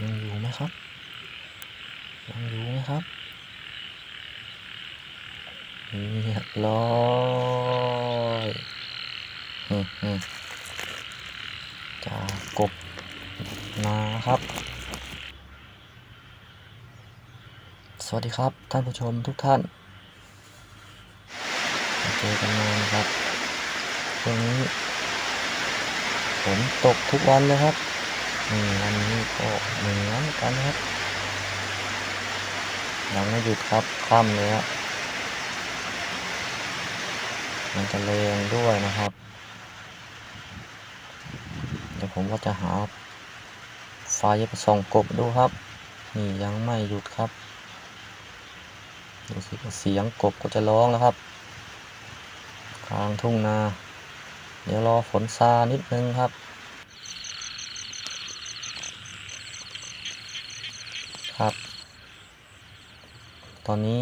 ยังอยู่ไหมครับ ยังอยู่ไหมครับเรียบร้อยอืมอืมจากกบนาครับ สวัสดีครับท่านผู้ชมทุกท่านเจอกันนานครับช่วงนี้ฝนตกทุกวันเลยครับ นี่วันนี้ก็เหมือนกันครับยังไม่หยุดครับค่ำเลยฮะมันจะแรงด้วยนะครับ เดี๋ยวผมก็จะหาไฟไปส่องกบดูครับ นี่ยังไม่หยุดครับดูสิเสียงกบก็จะร้องแล้วครับกลางทุ่งนา เดี๋ยวรอฝนซานิดนึงครับ ครับ ตอนนี้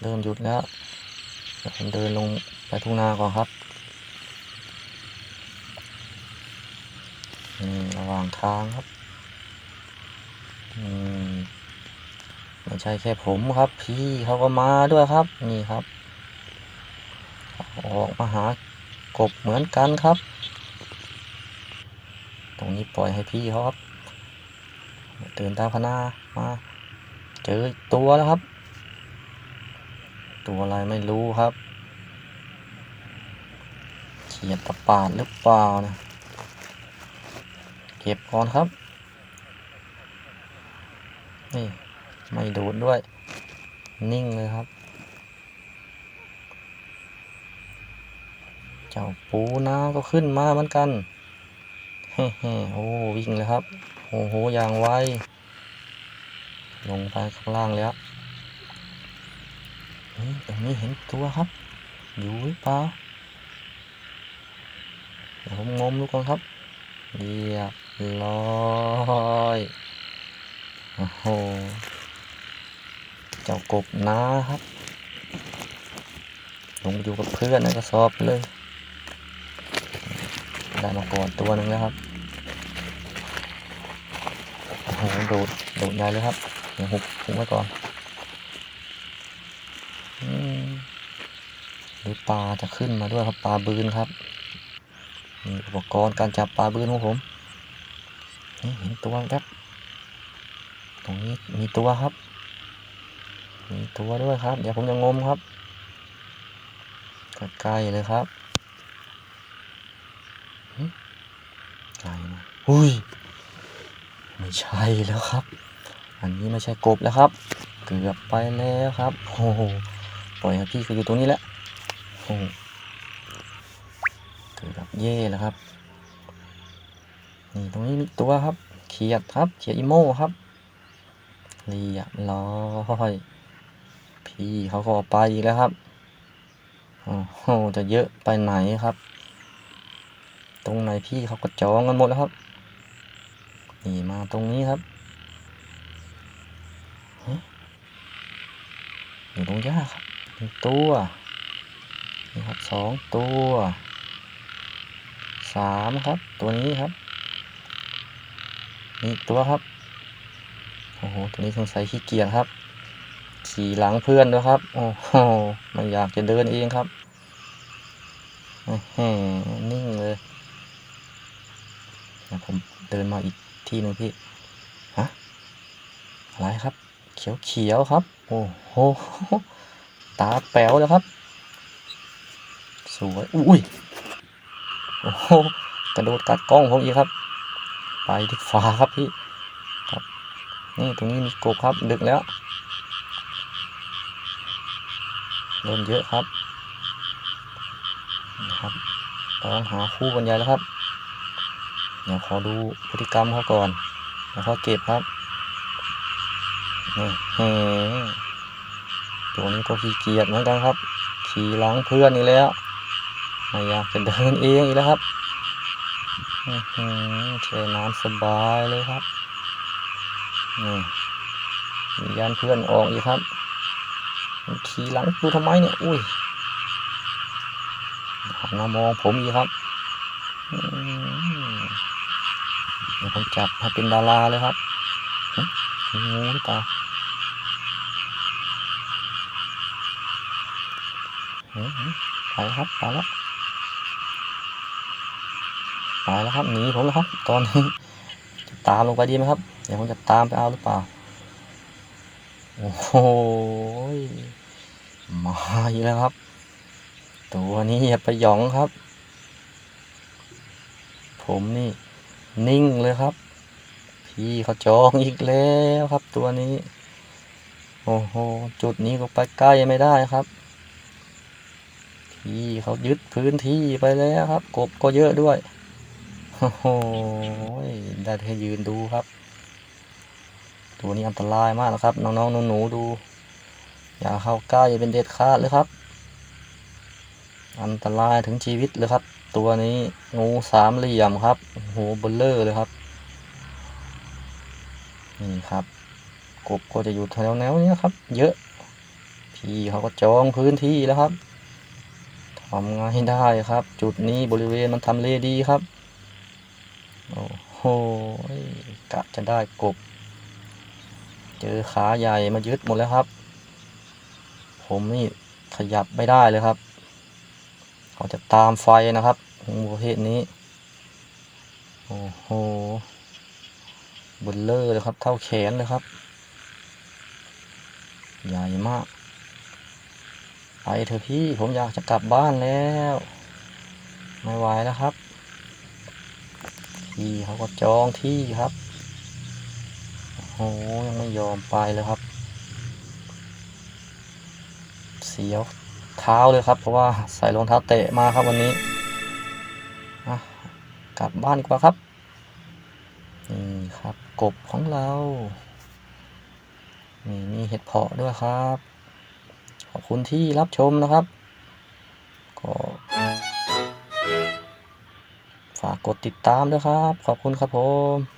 เริ่มหยุดแล้วเดี๋ยวผมเดินลงไปทุ่งนาก่อนครับระหว่างทางครับอืมไม่ใช่แค่ผมครับ พี่เขาก็มาด้วยครับ นี่ครับ ออกมาหากบเหมือนกันครับ ตรงนี้ปล่อยให้พี่เขาครับ เดินตามพนามา เจอตัวแล้วครับ ตัวอะไรไม่รู้ครับเขียดตะปาดหรือเปล่านะเก็บก่อนครับ นี่ ไม่โดดด้วย นิ่งเลยครับ เจ้าปูนาก็ขึ้นมาเหมือนกัน โอ้วิ่งเลยครับ โอ้โหอย่างไว ลงไปข้างล่างแล้วเฮ้ยตรงนี้เห็นตัวครับ อยู่หรือเปล่าเดี๋ยวผมงมดูก่อนครับเรียบร้อยโอ้โหเจ้ากบนาครับลงไปอยู่กับเพื่อนในกระสอบเลย ได้มาก่อนตัวหนึ่งแล้วครับ โอ้โหโดดโดดใหญ่เลยครับเดี๋ยวหุบหุบไว้ก่อนหรือปลาจะขึ้นมาด้วยครับปลาบืนครับอุปกรณ์การจับปลาบืนของผมนี่เห็นตัวแวบตรงนี้มีตัวครับ มีตัวด้วยครับ เดี๋ยวผมจะงมครับใกล้ๆเลยครับไกลนะอุ้ย ไม่ใช่แล้วครับ อันนี้ไม่ใช่กบแล้วครับ เกือบไปแล้วครับโอ้โหปล่อยให้พี่เขาอยู่ตรงนี้แหละโอ้เกือบเย่แล้วครับนี่ตรงนี้มีตัวครับ เขียดครับ เขียดอีโม่ครับเรียบร้อยพี่เขาก็ไปอีกแล้วครับโอ้โหจะเยอะไปไหนครับ ตรงไหนพี่เขาก็จองกันหมดแล้วครับ นี่มาตรงนี้ครับอยู่ตรงหญ้าครับหนึ่งตัวนี่ครับสองตัวสามครับ ตัวนี้ครับนี่ตัวครับโอ้โหตัวนี้สงสัยขี้เกียจครับ ขี่หลังเพื่อนด้วยครับ โอ้โหไม่อยากจะเดินเองครับแหมนิ่งเลยผมเดินมาอีก ที่หนึ่งพี่ ฮะ อะไรครับ เขียวเขียวๆครับ โอ้โห ตาแป๋วแล้วครับ สวย อุ้ย โอ้โห กระโดดกัดกล้องผมอีกครับ ไปที่ฟ้าครับพี่ ครับ นี่ตรงนี้มีกบครับ ดึกแล้วเริ่มเยอะครับ นะครับต้องหาคู่กันใหญ่แล้วครับ เดี๋ยวขอดูพฤติกรรมเขาก่อนแล้วเขาเก็บครับนี่เฮ้ตัวนี้ก็ขี้เกียจเหมือนกันครับ ขี่หลังเพื่อนอีกแล้วไม่อยากจะเดินเองอีกแล้วครับอื้อน้ำสบายเลยครับนี่มียันเพื่อนออกอีกครับขี่หลังกูทำไมเนี่ย อุ้ยหันมามองผมอีกครับอื ดี๋ยวผมจับให้เป็นดาราเลยครับงูหรือเปล่าไปแล้วครับไปแล้วไปแล้วครับหนีผมแล้วครับ ตอนนี้จะตามลงไปดีไหมครับ เดี๋ยวผมจะตามไปเอาหรือเปล่า โอ้โหยมาอีกแล้วครับ ตัวนี้อย่าไปหยองครับ ผมนี่ นิ่งเลยครับ พี่เขาจองอีกแล้วครับตัวนี้ โอ้โห จุดนี้ก็ไปใกล้ไม่ได้ครับ พี่เขายึดพื้นที่ไปแล้วครับ กบก็เยอะด้วย โอ้โห ได้แค่ยืนดูครับ ตัวนี้อันตรายมากนะครับ น้องๆหนูๆดู อย่าเข้าใกล้เป็นเด็ดขาดเลยครับ อันตรายถึงชีวิตเลยครับ ตัวนี้งูสามเหลี่ยมครับโหเบลเลอร์เลยครับ นี่ครับ กบก็จะอยู่แถวแนวนี้ครับ เยอะ พี่เขาก็จองพื้นที่แล้วครับทำไงได้ครับ จุดนี้บริเวณมันทำเลดีครับ โอ้โหกะจะได้กบ เจอขาใหญ่มายึดหมดแล้วครับ ผมนี่ขยับไม่ได้เลยครับ เขาจะตามไฟนะครับของประเภทนี้ โอ้โหเบลเลอร์เลยครับ เท่าแขนเลยครับ ใหญ่มาก ไปเถอะพี่ผมอยากจะกลับบ้านแล้ว ไม่ไหวแล้วครับ พี่เขาก็จองที่ครับ โอ้โห ยังไม่ยอมไปเลยครับ เสียว เท้าเลยครับ เพราะว่าใส่รองเท้าเตะมาครับวันนี้กลับบ้านดีกว่าครับนี่ครับกบของเรานี่มีเห็ดเพาะด้วยครับ ขอบคุณที่รับชมนะครับก็ฝากกดติดตามด้วยครับ ขอบคุณครับผม